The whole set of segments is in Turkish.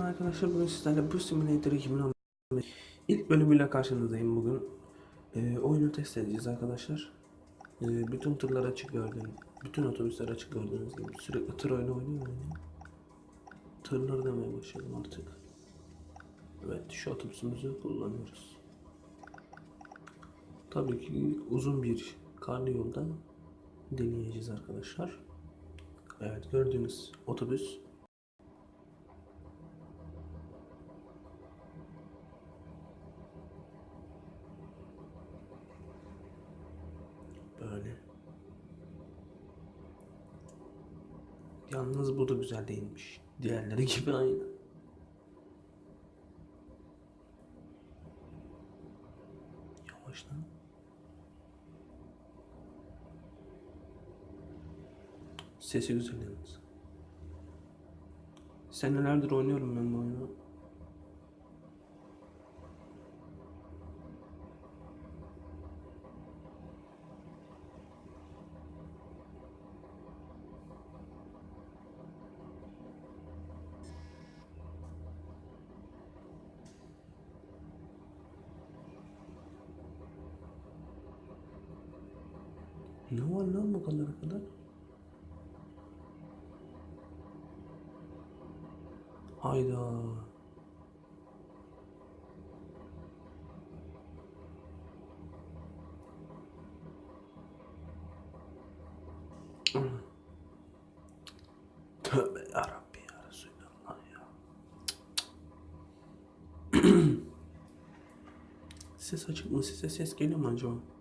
Arkadaşlar bugün sizlerle bu Simulator 2015 ilk bölümüyle karşınızdayım bugün. Ee, oyunu test edeceğiz arkadaşlar. Ee, bütün tırlar açık gördüğünüz, bütün otobüsler açık gördüğünüz gibi sürekli tır oyunu oynuyorum yani. Tırları demeye başladım artık. Evet şu otobüsümüzü kullanıyoruz. Tabii ki uzun bir karlı yolda deneyeceğiz arkadaşlar. Evet gördüğünüz otobüs Böyle. Yalnız bu da güzel değilmiş. Diğerleri gibi aynı. Yavaş lan. Sesi güzel yalnız. Senelerdir oynuyorum ben bu oyunu. Ne var lan bu kadar kadar? Hayda. Tövbe yarabbi ya Resulallah ya. Ses açık mı? Size ses geliyor mu acaba?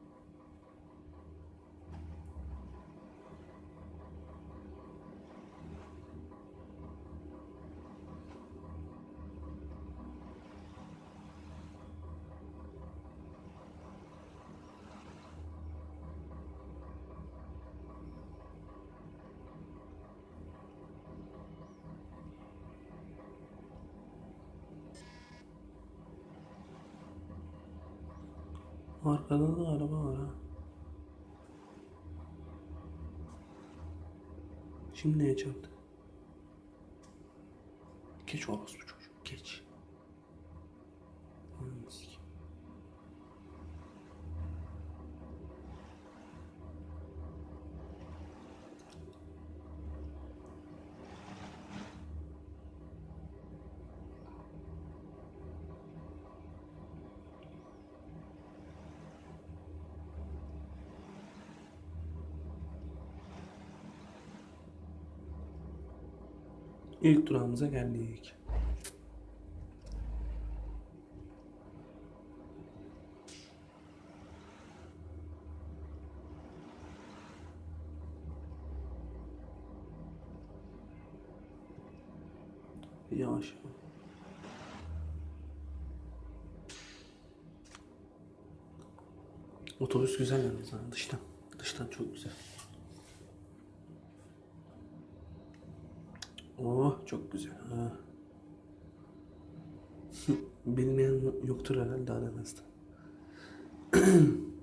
Arkada da araba var ha. Şimdi neye çarptı? Geç orospu çocuk. Geç. İlk durağımıza geldik. Yavaş. Otobüs güzel yalnız ha dıştan. Dıştan çok güzel. Oh çok güzel. Ha. Bilmeyen yoktur herhalde aranızda.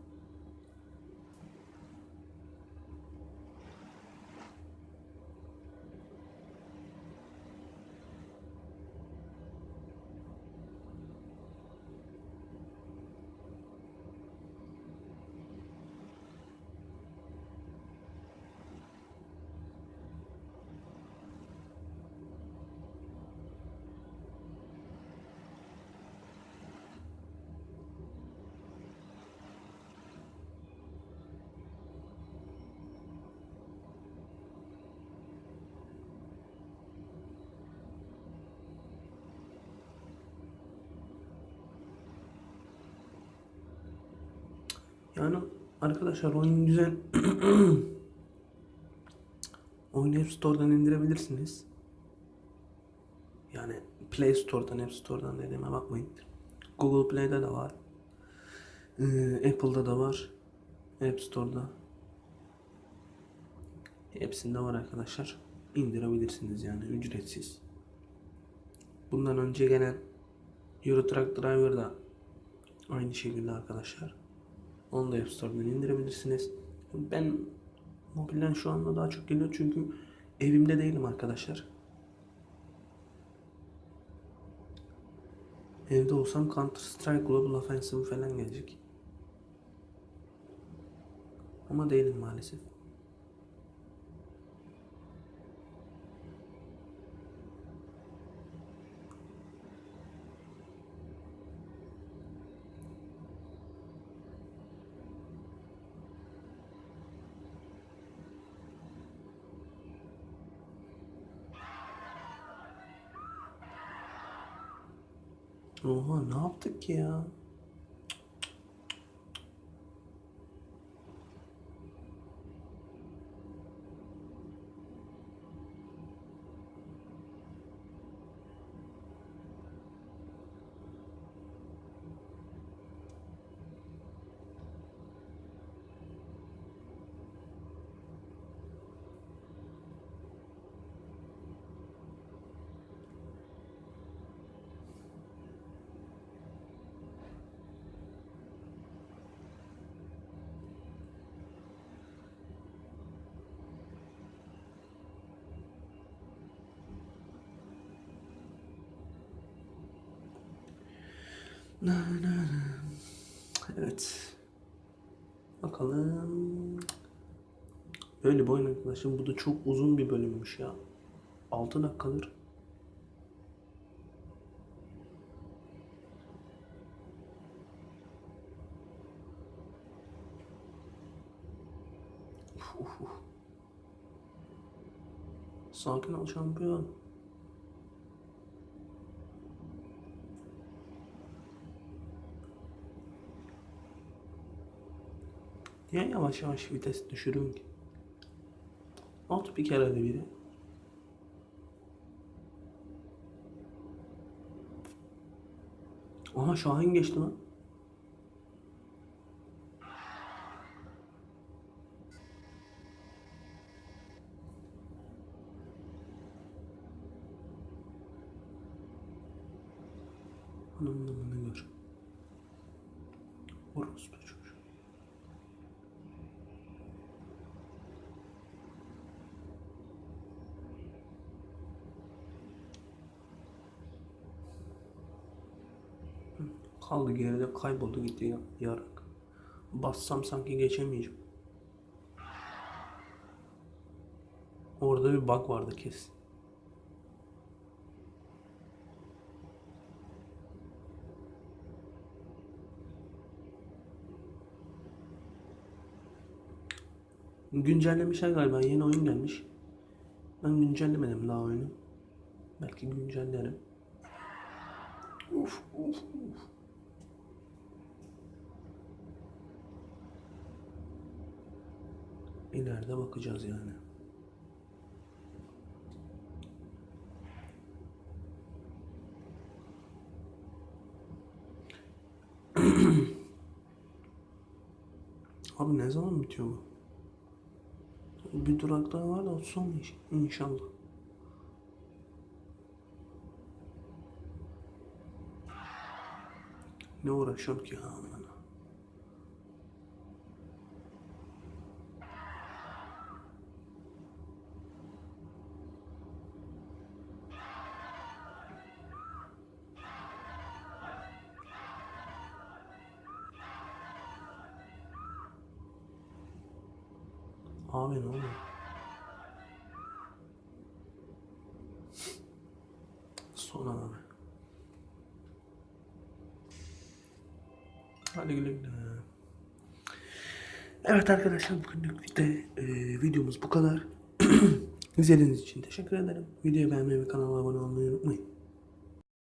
Yani arkadaşlar oyun güzel. Oyunu App Store'dan indirebilirsiniz. Yani Play Store'dan, App Store'dan dediğime bakmayın. Google Play'de de var. Ee, Apple'da da var. App Store'da. Hepsinde var arkadaşlar. İndirebilirsiniz yani ücretsiz. Bundan önce gelen Euro Truck Driver'da aynı şekilde arkadaşlar. Onu da App Store'dan indirebilirsiniz. Ben mobilden şu anda daha çok geliyor çünkü evimde değilim arkadaşlar. Evde olsam Counter Strike Global Offensive falan gelecek. Ama değilim maalesef. Oha ne yaptık ki ya? Evet. Bakalım. Böyle bir oyun arkadaşlar. Bu da çok uzun bir bölümmüş ya. 6 dakikadır. Uf, uf. Sakin ol şampiyon. Niye yavaş yavaş vites düşürüyorum ki? At bir kere de biri. Aha Şahin geçti lan. Anlamını gör. Orospu çocuğu. Kaldı geride kayboldu gitti ya, yarak. Bassam sanki geçemeyeceğim. Orada bir bug vardı kesin. Güncellemişler galiba. Yeni oyun gelmiş. Ben güncellemedim daha oyunu. Belki güncellerim. Uf uf uf. İleride bakacağız yani. Abi ne zaman bitiyor bu? Bir durak daha var da son iş. İnşallah. Ne uğraşıyorum ki. Abi ne oluyor? Son abi. Hadi güle güle. Evet arkadaşlar bugünlük de e, videomuz bu kadar. İzlediğiniz için teşekkür ederim. Videoyu beğenmeyi ve kanala abone olmayı unutmayın.